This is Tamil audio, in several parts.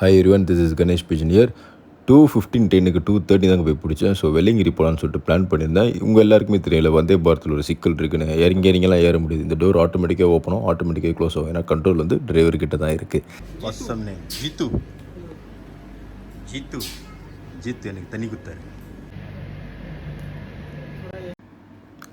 Hi everyone this is Ganesh beginner two fifteen டென்னுக்கு டூ தேர்ட்டி தாங்க போய் பிடிச்சேன். ஸோ வெள்ளிங்கிரி போகலான்னு சொல்லிட்டு பிளான் பண்ணியிருந்தேன். உங்கள் எல்லாருக்குமே தெரியல வந்தே பாரத்தில் ஒரு சிக்கல் இருக்குன்னு. இறங்கி இறங்கிலாம் ஏற முடியுது. இந்த டோர் ஆட்டோமேட்டிக்காக ஓப்பனும் ஆட்டோமேட்டிக்காக க்ளோஸ் ஆகும். ஏன்னா கண்ட்ரோல் வந்து டிரைவர் கிட்ட தான் இருக்குது ஜீத்து ஜீத்து ஜீத்து எனக்கு தண்ணி கொடுத்தாரு.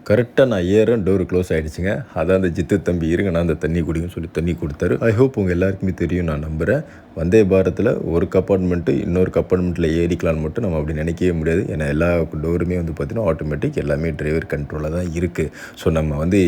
கரெக்டாக நான் ஏறேன் டோர் க்ளோஸ் ஆகிடுச்சுங்க அதான் அந்த ஜித்து தம்பி இருங்க. நான் அந்த தண்ணி குடிங்கன்னு சொல்லி தண்ணி கொடுத்தாரு. ஐ ஹோப் உங்கள் எல்லாருக்குமே தெரியும். நான் நம்புகிறேன் வந்தே பாரத்தில் ஒரு கப்பார்ட்மெண்ட்டு இன்னொரு கப்பார்ட்மெண்ட்டில் ஏறிக்கலான்னு மட்டும் நம்ம அப்படி நினைக்கவே முடியாது. ஏன்னா எல்லா டோருமே வந்து பார்த்திங்கன்னா ஆட்டோமேட்டிக் எல்லாமே டிரைவர் கண்ட்ரோலில் தான் இருக்குது ஸோ நம்ம வந்து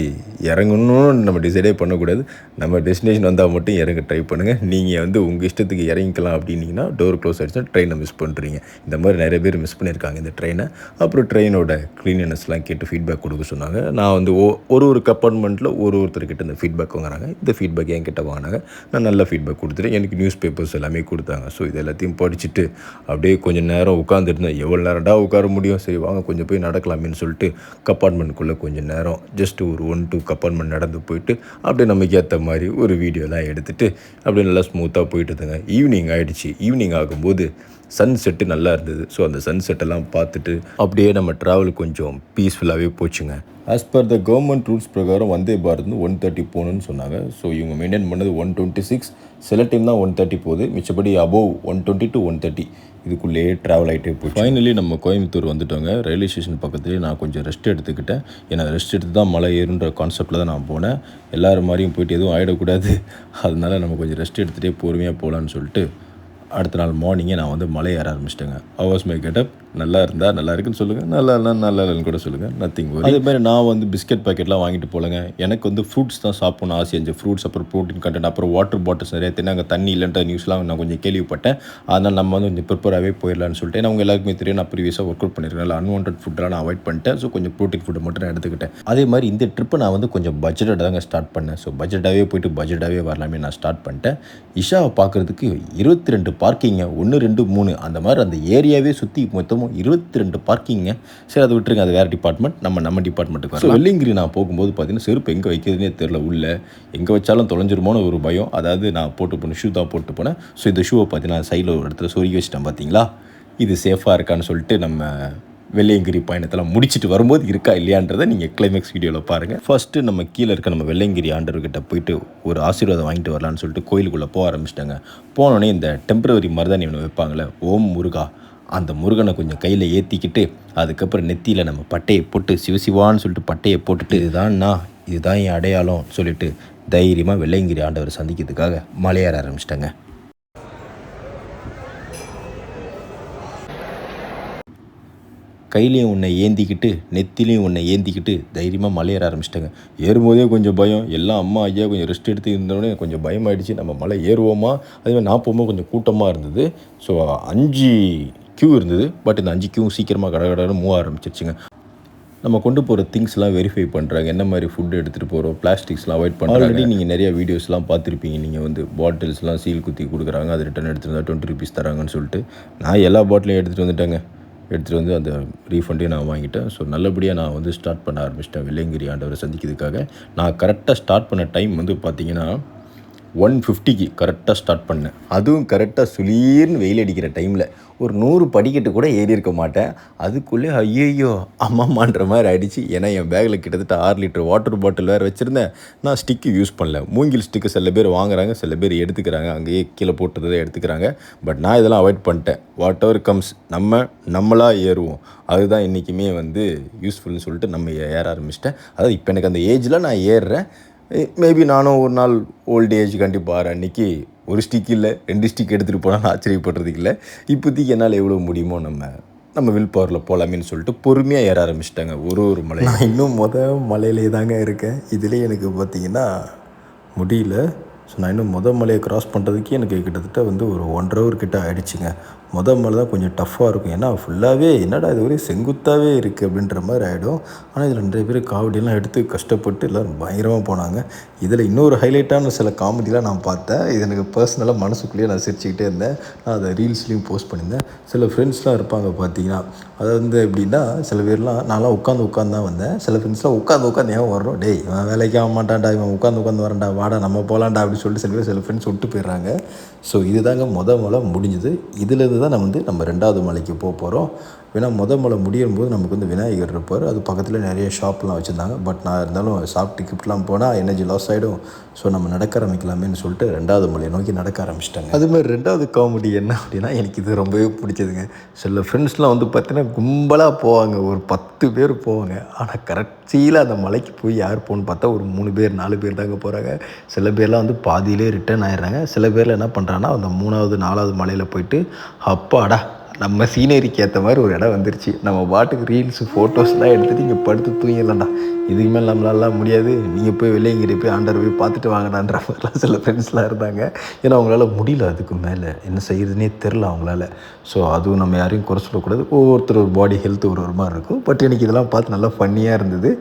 இறங்கணும்னு நம்ம டிசைடே பண்ணக்கூடாது. நம்ம டெஸ்டினேஷன் வந்தால் மட்டும் இறங்க ட்ரை பண்ணுங்கள் நீங்கள் வந்து உங்கள் இஷ்டத்துக்கு இறங்கிக்கலாம் அப்படின்னீங்கன்னா டோர் க்ளோஸ் ஆகிடுச்சுன்னா ட்ரெயினை மிஸ் பண்ணுறீங்க இந்த மாதிரி நிறைய பேர் மிஸ் பண்ணியிருக்காங்க இந்த ட்ரெயினை அப்புறம் ட்ரெயினோட க்ளீனினஸ்லாம் கேட்டு ஃபீட்பேக் கொடுக்க சொன்னாங்க. நான் வந்து ஓ ஒரு ஒரு கப்பார்ட்மெண்ட்டில் ஒரு ஒருத்தர்கிட்ட இந்த ஃபீட்பேக் வாங்குறாங்க. இந்த ஃபீட்பேக் என்கிட்ட வாங்கினாங்க. நான் நல்ல ஃபீட்பேக் கொடுத்துட்டேன். எனக்கு நியூஸ் பேப்பர் பேப்பர்ஸ் எல்லாமே கொடுத்தாங்க. ஸோ இது எல்லாத்தையும் படிச்சுட்டு அப்படியே கொஞ்சம் நேரம் உட்காந்துருந்தேன் எவ்வளோ நேரம்டா உட்கார முடியும்? சரி வாங்க கொஞ்சம் போய் நடக்கலாமேன்னு சொல்லிட்டு கப்பார்ட்மெண்ட்குள்ளே கொஞ்சம் நேரம் ஜஸ்ட் ஒரு ஒன் டூ கப்பார்ட்மெண்ட் நடந்து போயிட்டு அப்படியே நமக்கு ஏற்ற மாதிரி ஒரு வீடியோலாம் எடுத்துகிட்டு அப்படியே நல்லா ஸ்மூத்தாக போயிட்டு இருந்தேங்க. ஈவினிங் ஆகிடுச்சு ஈவினிங் ஆகும்போது சன் செட்டு நல்லா இருந்தது. ஸோ அந்த சன் செட்டெல்லாம் பார்த்துட்டு அப்படியே நம்ம ட்ராவல் கொஞ்சம் பீஸ்ஃபுல்லாகவே போச்சுங்க. As per the government rules பிரகாரம் வந்தே பாரத் ஒன் தேர்ட்டி போகணுன்னு சொன்னாங்க. ஸோ இவங்க மெயின்டைன் பண்ணது ஒன் டுவெண்ட்டி சிக்ஸ் சில டைம் தான் ஒன் தேர்ட்டி போகுது. மிச்சப்படி above one twenty to one thirty இதுக்குள்ளேயே ட்ராவல் ஆகிட்டே போச்சு. ஃபைனலி நம்ம கோயம்புத்தூர் வந்துட்டோங்க. ரயில்வே ஸ்டேஷன் பக்கத்துலேயே நான் கொஞ்சம் ரெஸ்ட் எடுத்துக்கிட்டேன். ஏன்னா ரெஸ்ட் எடுத்து தான் மலை ஏறுன்ற கான்செப்டில் தான் நான் போனேன். எல்லோரும் மாதிரியும் போயிட்டு எதுவும் ஆகிடக்கூடாது அதனால நம்ம கொஞ்சம் ரெஸ்ட் எடுத்துகிட்டே பொறுமையாக போகலான்னு சொல்லிட்டு அடுத்த நாள் மார்னிங்கே நான் வந்து மலை ஏற ஆரம்பிச்சிட்டேங்க. ஹவர்ஸ் மை கெட்டப் நல்லா இருந்தால் நல்லா இருக்குன்னு சொல்லுங்கள் நல்லா இல்லை நல்லா இல்லைன்னு கூட சொல்லுங்கள் நத்திங் அதே மாதிரி நான் வந்து பிஸ்கட் பாக்கெட்லாம் வாங்கிட்டு போலங்க. எனக்கு வந்து ஃப்ரூட்ஸ் தான் சாப்பிடணும் ஆசை. இருந்துச்சு ஃப்ரூட்ஸ் அப்புறம் ப்ரோட்டீன் கண்டென்ட் அப்புறம் வாட்டர் பாட்டில்ஸ் நிறைய தின்னு அங்கே தண்ணி இல்லைன்ற நியூஸ்லாம் நான் கொஞ்சம் கேள்விப்பட்டேன். அதனால் நம்ம வந்து கொஞ்சம் ப்ரிப்பராகவே போயிடலான்னு சொல்லிட்டு ஏன்னா அவங்க எல்லாருக்குமே தெரியும் நான் ப்ரீவியஸாக ஒர்க் அவுட் பண்ணியிருக்கேன் அன்வான்ட் ஃபுட்டெலாம் நான் அவாய்ட் பண்ணிட்டேன். ஸோ கொஞ்சம் ப்ரோட்டீன் ஃபுட்டை மட்டும் நான் எடுத்துக்கிட்டேன். அதே மாதிரி இந்த ட்ரிப்பை நான் வந்து கொஞ்சம் பட்ஜெட்டாக தாங்க ஸ்டார்ட் பண்ணேன். ஸோ பட்ஜெட்டாகவே போயிட்டு பட்ஜெட்டாகவே வரலாமே நான் ஸ்டார்ட் பண்ணிட்டேன். இஷாவை பார்க்குறதுக்கு இருபத்தி ரெண்டு பார்க்கிங்க ஒன்று ரெண்டு மூணு அந்த மாதிரி அந்த ஏரியாவே சுற்றி மொத்தமும் இருபத்தி ரெண்டு பார்க்கிங்க சரி அதை விட்டுருங்க. அது வேறு டிபார்ட்மெண்ட் நம்ம நம்ம டிபார்ட்மெண்ட்டுக்கு ஸோ வெள்ளிங்கிரி நான் போகும்போது பார்த்தீங்கன்னா செருப்பு எங்கே வைக்கிறதுனே தெரில உள்ள. எங்கே வச்சாலும் தொலைஞ்சிருமோன்னு ஒரு பயம். அதாவது நான் போட்டு போன ஷூ தான் போட்டு போனேன். ஸோ இந்த ஷூவை பார்த்தீங்கன்னா சைடில் ஒரு இடத்துல சொருகி வச்சிட்டேன் பார்த்தீங்களா? இது சேஃபாக இருக்கான்னு சொல்லிட்டு நம்ம வெள்ளையங்கிரி பயணத்தெல்லாம் முடிச்சுட்டு வரும்போது இருக்கா இல்லையான்றதை நீங்கள் கிளைமேக்ஸ் வீடியோவில் பாருங்கள் ஃபஸ்ட்டு நம்ம கீழே இருக்க நம்ம வெள்ளையங்கிரி ஆண்டவர்கிட்ட போயிட்டு ஒரு ஆசீர்வாதம் வாங்கிட்டு வரலான்னு சொல்லிட்டு கோயிலுக்குள்ளே போக ஆரம்பிச்சிட்டாங்க. போனோடனே இந்த டெம்பரவரி மருதாணி ஒன்று வைப்பாங்களே ஓம் முருகா. அந்த முருகனை கொஞ்சம் கையில் ஏற்றிக்கிட்டு அதுக்கப்புறம் நெத்தியில் நம்ம பட்டையை போட்டு சிவசிவான்னு சொல்லிட்டு பட்டையை போட்டுட்டு இதுதான்ண்ணா இதுதான் என் அடையாளம் சொல்லிட்டு தைரியமாக வெள்ளையங்கிரி ஆண்டவர் சந்திக்கிறதுக்காக மலையேற ஆரம்பிச்சிட்டாங்க. கையிலையும் உன்னை ஏந்திக்கிட்டு நெத்திலையும் உன்னை ஏந்திக்கிட்டு தைரியமாக மலையேற ஆரம்பிச்சிட்டாங்க. ஏறும்போதே கொஞ்சம் பயம் எல்லாம் அம்மா ஐயா கொஞ்சம் ரெஸ்ட் எடுத்து இருந்தோடனே கொஞ்சம் பயமாயிடுச்சு. நம்ம மலை ஏறுவோமா? அதே மாதிரி நான் போகும்போது கொஞ்சம் கூட்டமாக இருந்தது. ஸோ அஞ்சு க்யூ இருந்தது பட் இந்த அஞ்சு க்யூ சீக்கிரமாக கடகடன்னு மூவ் ஆரம்பிச்சிருச்சுங்க. நம்ம கொண்டு போகிற திங்ஸ்லாம் வெரிஃபை பண்ணுறாங்க என்ன மாதிரி ஃபுட் எடுத்துகிட்டு போகிறோம் பிளாஸ்டிக்ஸ்லாம் அவாய்ட் பண்ணுறாங்க ஆல்ரெடி நீங்கள் நிறைய வீடியோஸ்லாம் பார்த்துருப்பீங்க. நீங்கள் வந்து பாட்டில்ஸ்லாம் சீல் குத்தி கொடுக்குறாங்க. அது ரிட்டன் எடுத்துகிட்டு வந்தால் டுவெண்ட்டி ருபீஸ் தராங்கன்னு சொல்லிட்டு. நான் எல்லா பாட்டிலையும் எடுத்துகிட்டு வந்துட்டேங்க. எடுத்துகிட்டு வந்து அந்த ரீஃபண்டையும் நான் வாங்கிட்டேன். ஸோ நல்லபடியாக நான் வந்து ஸ்டார்ட் பண்ண ஆரம்பிச்சிட்டேன். வெள்ளைங்கிரி ஆண்டவரை சந்திக்கிறதுக்காக. நான் கரெக்டாக ஸ்டார்ட் பண்ண டைம் வந்து பார்த்தீங்கன்னா ஒன் ஃபிஃப்டிக்கு கரெக்டாக ஸ்டார்ட் பண்ணேன் அதுவும் கரெக்டாக சுளீர்னு வெயில் அடிக்கிற டைமில் ஒரு நூறு படிக்கட்டு கூட ஏறி இருக்க மாட்டேன். அதுக்குள்ளே ஐயோ அம்மாமான்ற மாதிரி ஆகிடுச்சு ஏன்னா என் பேக்கில் கிட்டத்தட்ட ஆறு லிட்டர் வாட்டர் பாட்டில் வேறு வச்சுருந்தேன். நான் ஸ்டிக்கு யூஸ் பண்ணல. மூங்கில் ஸ்டிக்கு சில பேர் வாங்குறாங்க சில பேர் எடுத்துக்கிறாங்க. அங்கேயே கீழே போட்டதை எடுத்துக்கிறாங்க. பட் நான் இதெல்லாம் அவாய்ட் பண்ணிட்டேன். வாட் எவர் கம்ஸ் நம்ம நம்மளாக ஏறுவோம். அதுதான் இன்றைக்குமே வந்து யூஸ்ஃபுல்னு சொல்லிட்டு நம்ம ஏற ஆரம்பிச்சிட்டேன். அதாவது இப்போ எனக்கு அந்த ஏஜில் நான் ஏறுறேன். மேபி நானும் ஒரு நாள் ஓல்டு ஏஜ் கண்டிப்பாக அன்றைக்கி ஒரு ஸ்டிக் இல்லை ரெண்டு ஸ்டிக் எடுத்துகிட்டு போனால் ஆச்சரியப்படுறதுக்கு இல்லை. இப்போதைக்கு என்னால் எவ்வளோ முடியுமோ நம்ம நம்ம வில் பவரில் போகலாமேன்னு சொல்லிட்டு பொறுமையாக ஏற ஆரம்பிச்சிட்டாங்க ஒரு ஒரு மலை நான் இன்னும் முத மலையிலே தாங்க இருக்கேன். இதுலேயே எனக்கு பார்த்தீங்கன்னா முடியல. ஸோ நான் இன்னும் மொதல் மலையை க்ராஸ் பண்ணுறதுக்கே எனக்கு கிட்டத்தட்ட வந்து ஒரு ஒன்றரை ஹவர் கிட்ட ஆகிடுச்சிங்க முத மலை தான் கொஞ்சம் டஃப்பாக இருக்கும். ஏன்னா ஃபுல்லாகவே என்னடா இது ஒரே செங்குத்தாகவே இருக்குது அப்படின்ற மாதிரி ஆகிடும் ஆனால் இதில் நிறைய பேர் காவடியெல்லாம் எடுத்து கஷ்டப்பட்டு எல்லோரும் பயங்கரமாக போனாங்க. இதில் இன்னொரு ஹைலைட்டான சில காமெடிலாம் நான் பார்த்தேன். இது எனக்கு பர்சனலாக மனசுக்குள்ளேயே நான் சிரிச்சுக்கிட்டே இருந்தேன். நான் அதை ரீல்ஸ்லேயும் போஸ்ட் பண்ணியிருந்தேன். சில ஃப்ரெண்ட்ஸ்லாம் இருப்பாங்க பார்த்தீங்கன்னா அதாவது வந்து எப்படின்னா சில பேர்லாம் நான்லாம் உட்காந்து உட்காந்து தான் வந்தேன். சில ஃப்ரெண்ட்ஸ்லாம் உட்காந்து உட்காந்து ஏன் வர்றோம்? டேய் இவன் வேலைக்கு ஆக மாட்டான்டா இவன் உட்காந்து உட்காந்து வரேன்டா வாடா நம்ம போகலான்டா அப்படின்னு சொல்லிட்டு சில பேர் சில ஃப்ரெண்ட்ஸ் விட்டு போயிடுறாங்க. ஸோ இதுதாங்க முத மலை முடிஞ்சுது. இதுலேருந்து தான் நம்ம வந்து நம்ம ரெண்டாவது மலைக்கு போக போகிறோம் ஏன்னா முத மலை முடியும் போது நமக்கு வந்து விநாயகர் இருப்பார். அது பக்கத்தில் நிறைய ஷாப்லாம் வச்சுருந்தாங்க. பட் நான் இருந்தாலும் சாப்பிட்டு கிஃப்ட்லாம் போனால் எனர்ஜி லாஸ் ஆகிடும் ஸோ நம்ம நடக்க ஆரம்பிக்கலாமேன்னு சொல்லிட்டு ரெண்டாவது மலையை நோக்கி நடக்க ஆரம்பிச்சிட்டாங்க. அது மாதிரி ரெண்டாவது காமெடி என்ன அப்படின்னா எனக்கு இது ரொம்பவே பிடிச்சதுங்க. சில ஃப்ரெண்ட்ஸ்லாம் வந்து பார்த்தீங்கன்னா கும்பலாக போவாங்க. ஒரு பத்து பேர் போவாங்க. ஆனால் கரெக்டியில் அந்த மலைக்கு போய் யார் போகணுன்னு பார்த்தா ஒரு மூணு பேர் நாலு பேர் தாங்க போகிறாங்க சில பேர்லாம் வந்து பாதியிலே ரிட்டர்ன் ஆயிடுறாங்க. சில பேரில் என்ன பண்ணுறாங்கன்னா அந்த மூணாவது நாலாவது மலையில் போயிட்டு அப்பாடா நம்ம சீனரிக்கு ஏற்ற மாதிரி ஒரு இடம் வந்துருச்சு. நம்ம பாட்டுக்கு ரீல்ஸு ஃபோட்டோஸ்லாம் எடுத்துகிட்டு இங்கே படுத்து தூங்கிடலாம்டா. இதுக்கு மேலே நம்மளாலாம் முடியாது. நீங்கள் போய் வெளியங்கிட்ட போய் ஆண்டர் போய் பார்த்துட்டு வாங்கடான்ற மாதிரிலாம் சில ஃப்ரெண்ட்ஸ்லாம் இருந்தாங்க. ஏன்னா அவங்களால முடியல அதுக்கு மேலே. என்ன செய்யுதுன்னே தெரில அவங்களால. ஸோ அதுவும் நம்ம யாரையும் குறை சொல்லக்கூடாது. ஒவ்வொருத்தர் ஒரு பாடி ஹெல்த் ஒரு ஒரு மாதிரி இருக்கும். பட் எனக்கு இதெல்லாம் பார்த்து நல்லா ஃபன்னியாக இருந்தது.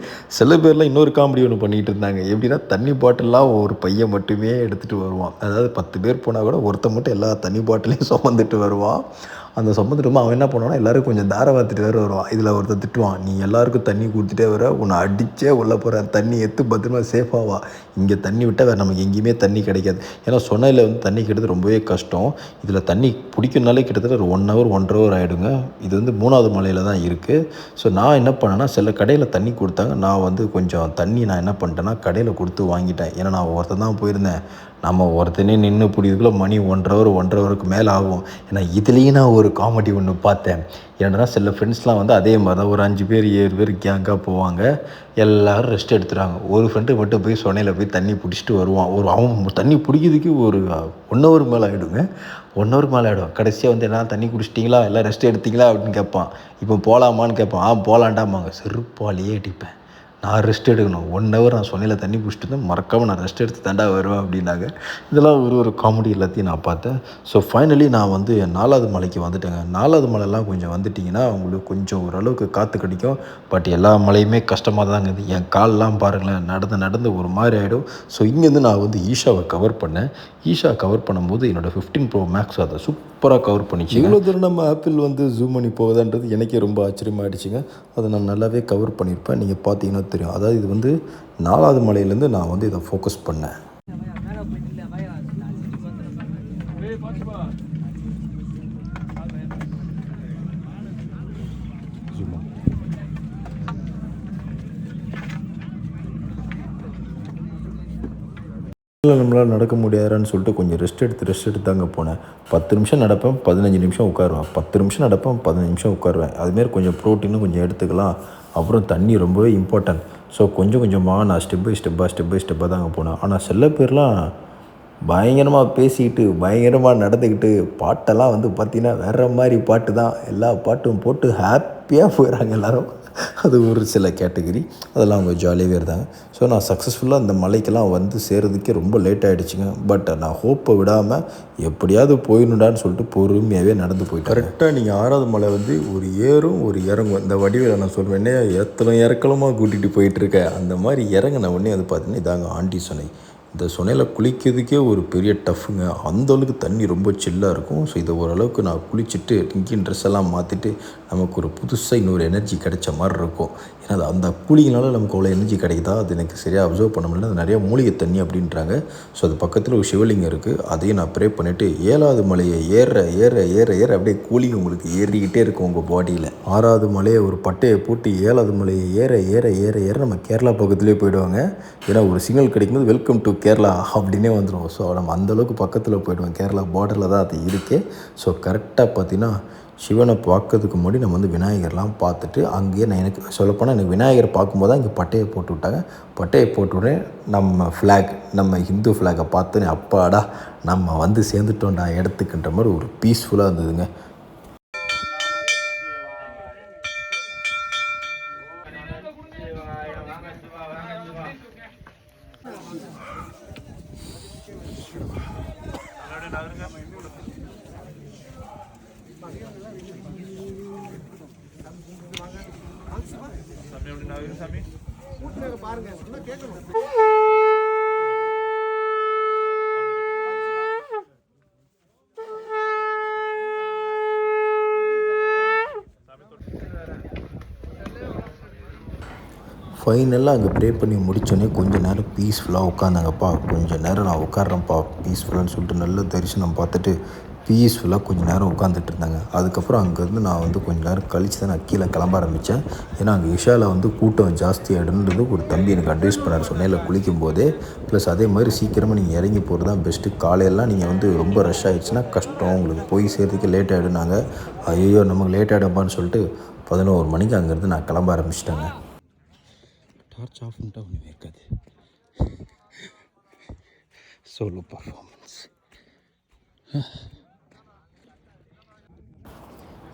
சில பேர்லாம் இன்னொரு காமெடி ஒன்று பண்ணிகிட்டு இருந்தாங்க. எப்படின்னா தண்ணி பாட்டிலாம் ஒரு பையன் மட்டுமே எடுத்துகிட்டு வருவான். அதாவது பத்து பேர் போனால் கூட ஒருத்தன் மட்டும் எல்லா தண்ணி பாட்டிலையும் சுமந்துட்டு வருவான். அந்த சம்மந்தமாக அவன் என்ன பண்ணுவான்னா எல்லாரும் கொஞ்சம் தார வேறு வருவான். இதில் ஒருத்தர் திட்டுவான் நீ எல்லாருக்கும் தண்ணி கொடுத்துட்டே வர உன்னை அடித்தே உள்ளே போகிறேன் தண்ணி எடுத்து பத்திரமா சேஃபாவா இங்கே தண்ணி விட்டால் வேறு நமக்கு எங்கேயுமே தண்ணி கிடைக்காது. ஏன்னா சொன்னையில் வந்து தண்ணி கிடையாது ரொம்பவே கஷ்டம். இதில் தண்ணி பிடிக்கணுனாலே கிட்டத்தட்ட ஒரு ஒன் ஹவர் ஒன்றரை ஹவர் ஆகிடுங்க இது வந்து மூணாவது மலையில் தான் இருக்குது ஸோ நான் என்ன பண்ணேன்னா சில கடையில் தண்ணி கொடுத்தாங்க. நான் வந்து கொஞ்சம் தண்ணி நான் என்ன பண்ணிட்டேன்னா கடையில் கொடுத்து வாங்கிட்டேன். ஏன்னா நான் ஒருத்தன் தான் போயிருந்தேன். நம்ம ஒருத்தனே நின்று பிடிக்கிறதுக்குள்ள மணி ஒன்றரை ஹவர் ஒன்றரை ஹவருக்கு மேலே ஆகும். ஏன்னா இதுலேயும் நான் ஒரு காமெடி ஒன்று பார்த்தேன். ஏன்னா சில ஃப்ரெண்ட்ஸ்லாம் வந்து அதே மாதிரி தான் ஒரு அஞ்சு பேர் ஏழு பேர் கேங்காக போவாங்க. எல்லோரும் ரெஸ்ட் எடுத்துகிறாங்க ஒரு ஃப்ரெண்டு மட்டும் போய் சொனையில் போய் தண்ணி பிடிச்சிட்டு வருவான். ஒரு அவன் தண்ணி பிடிக்கிறதுக்கு ஒரு ஒன் ஹவர் மேலே ஆகிடுங்க ஒன் ஹவர் மேலே ஆகிடும் கடைசியாக வந்து என்ன தண்ணி குடிச்சிட்டிங்களா? எல்லாம் ரெஸ்ட் எடுத்தீங்களா? அப்படின்னு கேட்பான். இப்போ போகலாமான்னு கேட்பான். ஆ போகலான்டாமாங்க செருப்பாலேயே அடிப்பேன். நான் ரெஸ்ட் எடுக்கணும். ஒன் ஹவர் நான் சொன்னையில் தண்ணி பிடிச்சிட்டு இருந்தேன். மறக்காமல் நான் ரெஸ்ட் எடுத்து தாண்டா வருவேன் அப்படின்னாங்க. இதெல்லாம் ஒரு ஒரு காமெடி எல்லாத்தையும் நான் பார்த்தேன். ஸோ ஃபைனலி நான் வந்து நாலாவது மலைக்கு வந்துட்டேங்க. நாலாவது மலைலாம் கொஞ்சம் வந்துட்டிங்கன்னா உங்களுக்கு கொஞ்சம் ஓரளவுக்கு காற்று கிடைக்கும். பட் எல்லா மலையுமே கஷ்டமாக தாங்க இருக்குது. என் கால்லாம் பாருங்களேன் நடந்து நடந்து ஒரு மாதிரி ஆகிடும் ஸோ இங்கேருந்து நான் வந்து ஈஷாவை கவர் பண்ணேன். ஈஷா கவர் பண்ணும்போது என்னோடய ஃபிஃப்டீன் ப்ரோ மேக்ஸ் அதை சூப்பராக கவர் பண்ணிச்சு இவ்வளோ தூரம் நம்ம ஆப்பிள் வந்து ஜூம் பண்ணி போகுதான்றது எனக்கே ரொம்ப ஆச்சரியமாயிடுச்சுங்க. அதை நான் நல்லாவே கவர் பண்ணியிருப்பேன். நீங்கள் பார்த்தீங்கன்னா தெரியும். அதாவது இது வந்து நாலாவது மலையிலேருந்து நான் வந்து இதை ஃபோக்கஸ் பண்ணேன். இல்லை நம்மளால் நடக்க முடியாதுன்னு சொல்லிட்டு கொஞ்சம் ரெஸ்ட் எடுத்து ரெஸ்ட் எடுத்து தாங்க போனேன். பத்து நிமிஷம் நடப்பேன் பதினஞ்சு நிமிஷம் உட்காருவேன். பத்து நிமிஷம் நடப்பேன் பதினஞ்சு நிமிஷம் உட்காருவேன். அதுமாரி கொஞ்சம் ப்ரோட்டீனும் கொஞ்சம் எடுத்துக்கலாம். அப்புறம் தண்ணி ரொம்பவே இம்பார்ட்டன்ட் ஸோ கொஞ்சம் கொஞ்சமாக நான் ஸ்டெப் பை ஸ்டெப்பாக ஸ்டெப் பை ஸ்டெப்பாக தாங்க போனேன். ஆனால் சில பேர்லாம் பயங்கரமாக பேசிக்கிட்டு பயங்கரமாக நடந்துக்கிட்டு பாட்டெல்லாம் வந்து பார்த்திங்கன்னா வேறு மாதிரி பாட்டு தான். எல்லா பாட்டும் போட்டு ஹாப்பியாக போயிடறாங்க எல்லோரும். அது ஒரு சில கேட்டகரி. அதெல்லாம் அவங்க ஜாலியாகவே இருந்தாங்க. ஸோ நான் சக்ஸஸ்ஃபுல்லாக அந்த மலைக்கெல்லாம் வந்து சேர்றதுக்கே ரொம்ப லேட் ஆகிடுச்சுங்க பட் நான் ஹோப்பை விடாமல் எப்படியாவது போயிடணுடான்னு சொல்லிட்டு பொறுமையாகவே நடந்து போயிட்டேன் கரெக்டாக நீங்கள் ஆறாவது மலை வந்து ஒரு ஏறும் ஒரு இறங்கும். இந்த வடிவில் நான் சொல்வேன்னே எத்தனை இறக்கலமாக கூட்டிகிட்டு போயிட்டுருக்கேன் அந்த மாதிரி இறங்கின உடனே அது பார்த்தீங்கன்னா இதாங்க ஆண்டி சுனை. இந்த சுனையில் குளிக்கிறதுக்கே ஒரு பெரிய டஃப்புங்க. அந்த அளவுக்கு தண்ணி ரொம்ப சில்லாக இருக்கும். ஸோ இதை ஓரளவுக்கு நான் குளிச்சுட்டு டிங்கின் ட்ரெஸ் எல்லாம் மாற்றிட்டு நமக்கு ஒரு புதுசாக இன்னொரு எனர்ஜி கிடைச்ச மாதிரி இருக்கும். ஏன்னா அது அந்த கூலிங்கனால நமக்கு அவ்வளோ எனர்ஜி கிடைக்குதா? அது எனக்கு சரியாக அப்சர்வ் பண்ண முடியல. அது நிறைய மூலிகை தண்ணி அப்படின்றாங்க. ஸோ அது பக்கத்தில் ஒரு சிவலிங்கம் இருக்குது அதையும் நான் ப்ரே பண்ணிவிட்டு ஏழாவது மலையை ஏற ஏற ஏற ஏற அப்படியே கூலிங் உங்களுக்கு ஏறிக்கிட்டே இருக்கும் உங்கள் பாடியில் ஆறாவது மலையை ஒரு பட்டையை போட்டு ஏழாவது மலையை ஏற ஏற ஏற ஏற நம்ம கேரளா பக்கத்துலேயே போயிடுவாங்க. ஏன்னா ஒரு சிக்னல் கிடைக்கும்போது வெல்கம் டு கேரளா அப்படின்னே வந்துடும் ஸோ நம்ம அந்தளவுக்கு பக்கத்தில் போயிடுவோம். கேரளா பார்டரில் தான் அது இருக்குது ஸோ கரெக்டாக பார்த்தீங்கன்னா சிவனை பார்க்கறதுக்கு முன்னாடி நம்ம வந்து விநாயகர்லாம் பார்த்துட்டு அங்கேயே நான் எனக்கு சொல்லப்போனால் எனக்கு விநாயகர் பார்க்கும்போது தான் இங்கே பட்டையை போட்டு விட்டாங்க. பட்டையை போட்டு உடனே நம்ம ஃப்ளாக் நம்ம ஹிந்து ஃப்ளாகை பார்த்தோன்னே அப்பாடா நம்ம வந்து சேர்ந்துட்டோம்டா இடத்துக்குன்ற மாதிரி ஒரு பீஸ்ஃபுல்லாக இருந்ததுங்க. ஃபைனலாக அங்கே ப்ரே பண்ணி முடித்தோடனே கொஞ்சம் நேரம் பீஸ்ஃபுல்லாக உட்காந்தாங்கப்பா. கொஞ்சம் நேரம் நான் உட்காடுறேன்ப்பா பீஸ்ஃபுல்லான்னு சொல்லிட்டு நல்ல தரிசனம் பார்த்துட்டு பீஸ்ஃபுல்லாக கொஞ்சம் நேரம் உட்காந்துட்டு இருந்தாங்க. அதுக்கப்புறம் அங்கேருந்து நான் வந்து கொஞ்சம் நேரம் கழித்து தான் நான் கீழே கிளம்ப ஆரம்பித்தேன் ஏன்னா அங்கே விஷாவில் வந்து கூட்டம் ஜாஸ்தி ஆகிடுன்றது ஒரு தம்பி எனக்கு அட்வைஸ் பண்ணார். சொன்னேன் குளிக்கும் போதே ப்ளஸ் அதே மாதிரி சீக்கிரமாக நீங்கள் இறங்கி போகிறது தான் பெஸ்ட்டு காலையெல்லாம் நீங்கள் வந்து ரொம்ப ரஷ் ஆகிடுச்சுன்னா கஷ்டம். உங்களுக்கு போய் சேர்றதுக்கு லேட் ஆகிடுனாங்க ஐயோ நமக்கு லேட் ஆகிடும்பான்னு சொல்லிட்டு பதினோரு மணிக்கு அங்கேருந்து நான் கிளம்ப ஆரம்பிச்சிட்டேங்க. டார்ச் ஆஃப் பண்ணிட்டா ஒன்றுமே இருக்காது. சோலோ பர்ஃபார்மன்ஸ்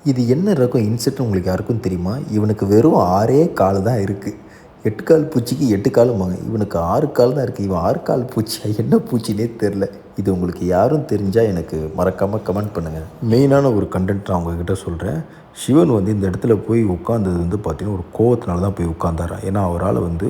இது என்ன ரகம் இன்செக்ட் உங்களுக்கு யாருக்கும் தெரியுமா? இவனுக்கு வெறும் ஆறே கால் தான் இருக்குது எட்டு கால் பூச்சிக்கு எட்டு காலும்பாங்க இவனுக்கு ஆறு கால் தான் இருக்குது இவன் ஆறு கால் பூச்சியா? என்ன பூச்சினே தெரில இது உங்களுக்கு யாரும் தெரிஞ்சால் எனக்கு மறக்காமல் கமெண்ட் பண்ணுங்கள் மெயினான ஒரு கண்டென்ட் நான் உங்ககிட்ட சொல்கிறேன் சிவன் வந்து இந்த இடத்துல போய் உட்காந்தது வந்து பார்த்திங்கன்னா ஒரு கோவத்தினால தான் போய் உட்காந்தாரான் ஏன்னா அவரால் வந்து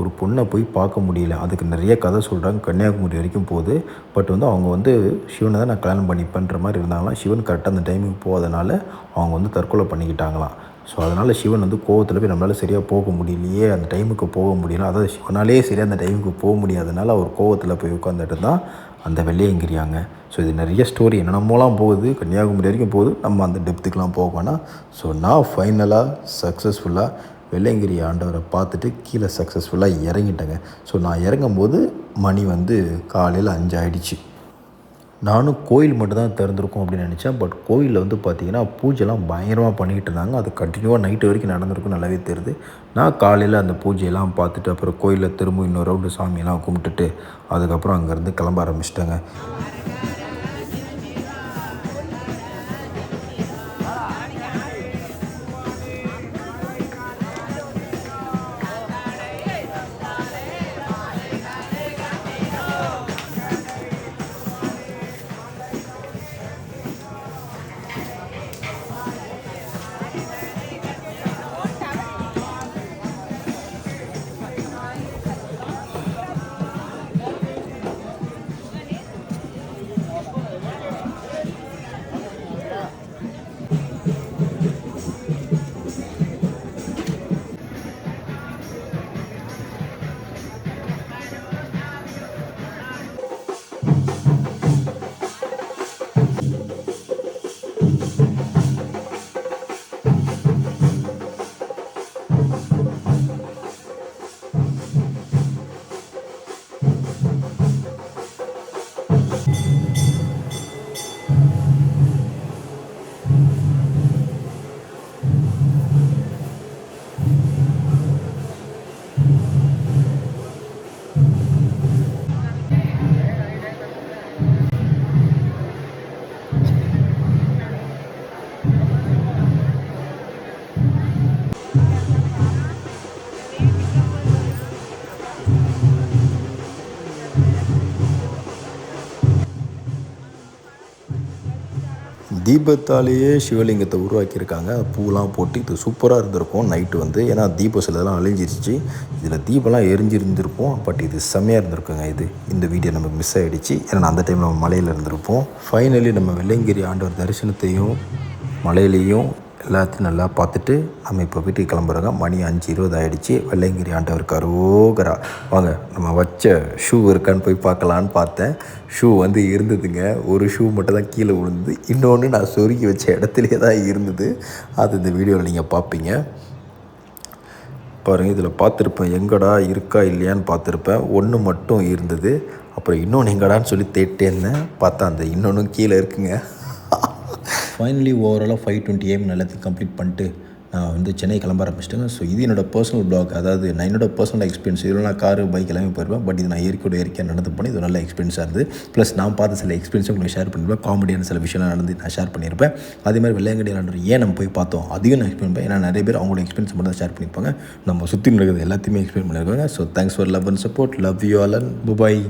ஒரு பொண்ணை போய் பார்க்க முடியல. அதுக்கு நிறைய கதை சொல்கிறாங்க கன்னியாகுமரி வரைக்கும் போகுது. பட் வந்து அவங்க வந்து சிவனை தான் நான் கல்யாணம் பண்ணிப்பேன்ற மாதிரி இருந்தாங்களாம். சிவன் கரெக்டாக அந்த டைமுக்கு போகாதனால அவங்க வந்து தற்கொலை பண்ணிக்கிட்டாங்களாம். ஸோ அதனால் சிவன் வந்து கோவத்தில் போய் நம்மளால் சரியாக போக முடியலையே அந்த டைமுக்கு போக முடியல. அதாவது சிவனாலே சரியாக அந்த டைமுக்கு போக முடியாதனால அவர் கோவத்தில் போய் உட்காந்துட்டு தான் அந்த வெள்ளையங்கிரியாங்க ஸோ இது நிறைய ஸ்டோரி என்னென்னமோலாம் போகுது கன்னியாகுமரி வரைக்கும் போகுது. நம்ம அந்த டெப்த்துக்கெலாம் போக வேணாம். ஸோ நான் ஃபைனலாக சக்ஸஸ்ஃபுல்லாக வெள்ளையங்கிரி ஆண்டவரை பார்த்துட்டு கீழே சக்ஸஸ்ஃபுல்லாக இறங்கிட்டேங்க. ஸோ நான் இறங்கும்போது மணி வந்து காலையில் அஞ்சு ஆயிடுச்சு நானும் கோயில் மட்டும்தான் திறந்துருக்கும் அப்படின்னு நினச்சேன். பட் கோயிலில் வந்து பார்த்தீங்கன்னா பூஜைலாம் பயங்கரமாக பண்ணிக்கிட்டு இருந்தாங்க. அது கண்டினியூவாக நைட்டு வரைக்கும் நடந்திருக்கும் நல்லாவே தெரியுது. நான் காலையில் அந்த பூஜையெல்லாம் பார்த்துட்டு அப்புறம் கோயிலில் திரும்ப இன்னொரு ரவுண்டு சாமியெல்லாம் கும்பிட்டுட்டு அதுக்கப்புறம் அங்கேருந்து கிளம்ப ஆரம்பிச்சிட்டேங்க. தீபத்தாலேயே சிவலிங்கத்தை உருவாக்கியிருக்காங்க. பூலாம் போட்டு இது சூப்பராக இருந்திருக்கும் நைட்டு வந்து. ஏன்னா தீபம் சிலதெல்லாம் அழிஞ்சிருச்சு. இதில் தீபம்லாம் எரிஞ்சிருந்திருப்போம் பட் இது செம்மையாக இருந்திருக்குங்க இது. இந்த வீடியோ நமக்கு மிஸ் ஆகிடுச்சு ஏன்னா அந்த டைமில் நம்ம மலையில் இருந்திருப்போம். ஃபைனலி நம்ம வெள்ளையங்கிரி ஆண்டவர் தரிசனத்தையும் மலையிலையும் எல்லாத்தையும் நல்லா பார்த்துட்டு நம்ம இப்போ வீட்டுக்கு கிளம்புறோங்க. மணி அஞ்சு இருபது ஆகிடுச்சு வெள்ளையங்கிரி ஆண்டவர் கரோகரா வாங்க நம்ம வச்ச ஷூ இருக்கான்னு போய் பார்க்கலான்னு பார்த்தேன். ஷூ வந்து இருந்ததுங்க. ஒரு ஷூ மட்டும் தான் கீழே விழுந்தது. இன்னொன்று நான் சொருகி வச்ச இடத்துலையே தான் இருந்தது. அது இந்த வீடியோவில் நீங்கள் பார்ப்பீங்க. பாருங்கள் இதில் பார்த்துருப்பேன். எங்கடா இருக்கா இல்லையான்னு பார்த்துருப்பேன். ஒன்று மட்டும் இருந்தது. அப்புறம் இன்னொன்று எங்கடான்னு சொல்லி தேட்டே இருந்தேன். பார்த்தா அந்த இன்னொன்றும் கீழே இருக்குங்க. ஃபைனலி ஓவராலாக ஃபைவ் டுவெண்ட்டி ஏம் எல்லாத்தையும் கம்ப்ளீட் பண்ணிட்டு நான் வந்து சென்னை கிளம்ப ஆரம்பிச்சிட்டேன் ஸோ இது என்னோடய பர்சனல் பிளாக் அதாவது நான் என்னோட பர்சனல் எக்ஸ்பீரியன்ஸ் இதில் நான் காரு பைக் எல்லாமே போயிருப்பேன். பட் இது நான் இயற்கையோட இயற்கையாக நடந்து போனேன். இது ஒரு நல்ல எக்ஸ்பீரியன்ஸாக இருந்தது. ப்ளஸ் நான் பார்த்த சில எக்ஸ்பீரியன்ஸும் உங்களுக்கு ஷேர் பண்ணியிருப்பேன் காமெடியான சில விஷயம்லாம் நடந்து நான் ஷேர் பண்ணியிருப்பேன் அதே மாதிரி வெள்ளையங்கடி ஆண்டவர் ஏன் நம்ம போய் பார்த்தோம்? அதையும் நான் எக்ஸ்பிளைன் பண்ணேன் ஏன்னா நிறைய பேர் அவங்களோட எக்ஸ்பீரியன்ஸ் மட்டும் தான் ஷேர் பண்ணியிருப்பாங்க. நம்ம சுற்றி நடக்கிறது எல்லாத்தையுமே எக்ஸ்பிளைன் பண்ணியிருக்காங்க. So thanks for love and support love you all and bye bye